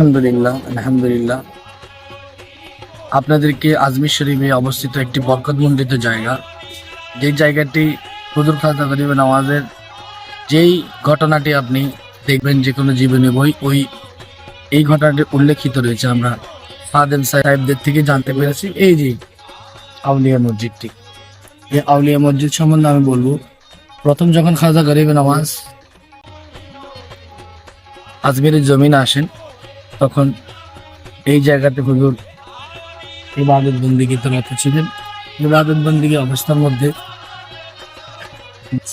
আলহামদুলিল্লাহ আলহামদুলিল্লাহ। আপনাদেরকে আজমির শরীফে অবস্থিত একটি বরকতমণ্ডিত জায়গা। যেই জায়গাটি হুজুর খাজা গরিব নওয়াজের যেই ঘটনাটি আপনি দেখবেন যে কোনো জীবনী বই, ওই, এই ঘটনাটি উল্লেখিত রয়েছে। আমরা ফাদেম সাহেবদের থেকে জানতে পেরেছি। এই যে আউলিয়া মসজিদটি। এই আউলিয়া মসজিদ সম্বন্ধে আমি বলব, প্রথম যখন খাজা গরিব নওয়াজ আজমিরের জমিনে আসেন তখন এই জায়গাতে হুজুর ইবাদত বন্দিকে রত ছিলেন ইবাদত বন্দিকে অবস্থার মধ্যে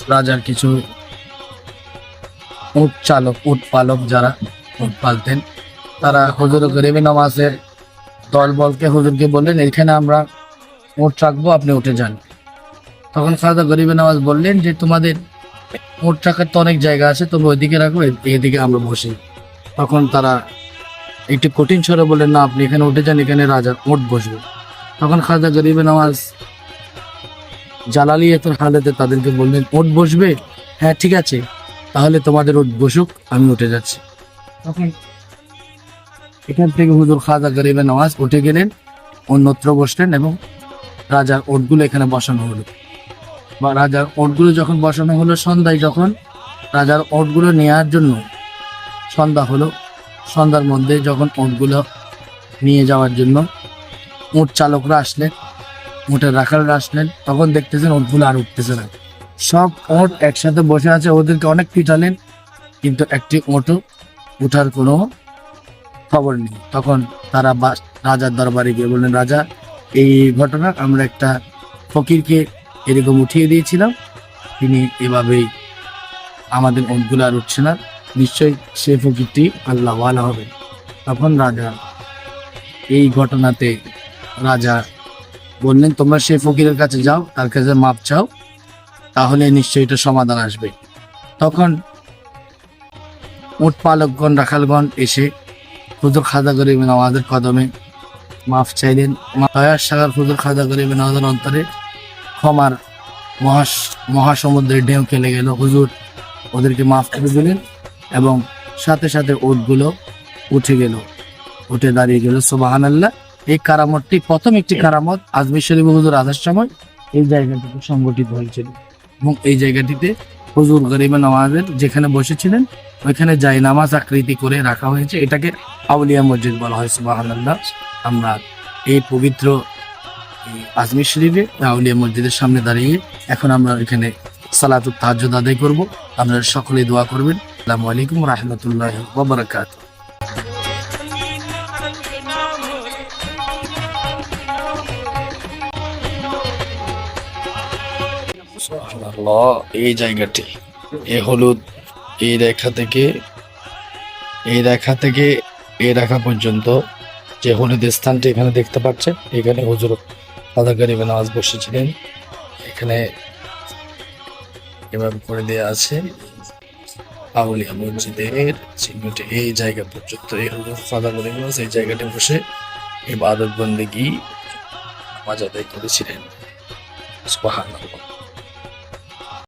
রাজার কিছু উট চালক, উট পালক যারা উট পালতেন, তারা হুজুর গরিবে নামাজের দল বলকে হুজুরকে বললেন এখানে আমরা উট রাখব, আপনি উঠে যান। তখন খাজা গরিবে নামাজ বললেন যে, তোমাদের উট রাখার তো অনেক জায়গা আছে তবে ওইদিকে রাখো এ- এদিকে আমরা বসি। তখন তারা একটু কঠিন স্বরে বললেন না, আপনি এখানে উঠে যান, এখানে রাজার ওট বসবে। তখন খাজা গরিবে নামাজ জালালিয়াতের হালেতে তাদেরকে বললেন ওট বসবে? হ্যাঁ ঠিক আছে। তাহলে তোমাদের ওট বসুক, আমি উঠে যাচ্ছি। তখন এখান থেকে হুজুর খাজা গরিবে নামাজ উঠে গেলেন, অন্যত্র বসলেন এবং রাজার ওটগুলো এখানে বসানো হলো। বা রাজার ওটগুলো যখন বসানো হলো সন্ধ্যায়, যখন রাজার ওটগুলো নেওয়ার জন্য সন্ধ্যা হলো সন্ধ্যার মধ্যে যখন উটগুলো নিয়ে যাওয়ার জন্য উট চালকরা আসলেন উটের রাখালরা আসলেন, তখন দেখতেছেন উটগুলো আর উঠতেছে না। সব উট একসাথে বসে আছে, ওদেরকে অনেক পিটালেন, কিন্তু একটি উটও উঠার কোনো খবর নেই। তখন তারা রাজার দরবারে গিয়ে বললেন, রাজা, এই ঘটনা আমরা একটা ফকিরকে এরকম উঠিয়ে দিয়েছিলাম। তিনি এভাবেই আমাদের উটগুলো আর উঠছে না। নিশ্চয়ই সে ফকিরটি আল্লাহ ওয়ালা হবে। তখন রাজা এই ঘটনাতে রাজা বললেন, তোমরা সেই ফকিরের কাছে যাও, তার কাছে মাপ চাও, তাহলে নিশ্চয়ই এটা সমাধান আসবে। তখন উট পালকগণ রাখালগণ এসে হুজুর খাজা গরিবেন আমাদের কদমে মাফ চাইলেন। দয়ার সাগর হুজুর খাজা গরিবেন আমাদের অন্তরে ক্ষমার মহাস মহাসমুদ্রের ঢেউ খেলে গেল। হুজুর ওদেরকে মাফ করে দিলেন। এবং সাথে সাথে ওটগুলো উঠে গেল। উঠে দাঁড়িয়ে গেল সোবাহান আল্লাহ এই কারামতটি প্রথম একটি কারামত আজমির শরীফ হুজুর আসার সময় এই জায়গাটিতে সংগঠিত হয়েছিল। এবং এই জায়গাটিতে হুজুর গরিবে নামাজের যেখানে বসেছিলেন, ওইখানে যাই নামাজ আকৃতি করে রাখা হয়েছে। এটাকে আউলিয়া মসজিদ বলা হয় সুবাহান আল্লাহ আমরা এই পবিত্র আজমির শরীফে আউলিয়া মসজিদের সামনে দাঁড়িয়ে এখন আমরা এখানে সালাতুত তাহাজ্জুদ আদায় করব। আপনারা সকলে দোয়া করবেন। আসসালামু আলাইকুম রহমতুল্লাহ ওবরাকাত এই জায়গাটি এই হলুদ, এই রেখা থেকে, এই রেখা থেকে, এই রেখা পর্যন্ত যে হলুদ স্থানটি এখানে দেখতে পাচ্ছেন, এখানে হুজুর আদা গরিবে নামাজ বসেছিলেন। এখানে এভাবে করে দেওয়া আছে। আউলিয়া মসজিদের চিহ্নটি এই জায়গা পর্যন্ত এই হলো ফাদার করে এই জায়গাটা বসে এই বাদত বন্দেগি নামাজ আদায় করেছিলেন। সুবহানাল্লাহ।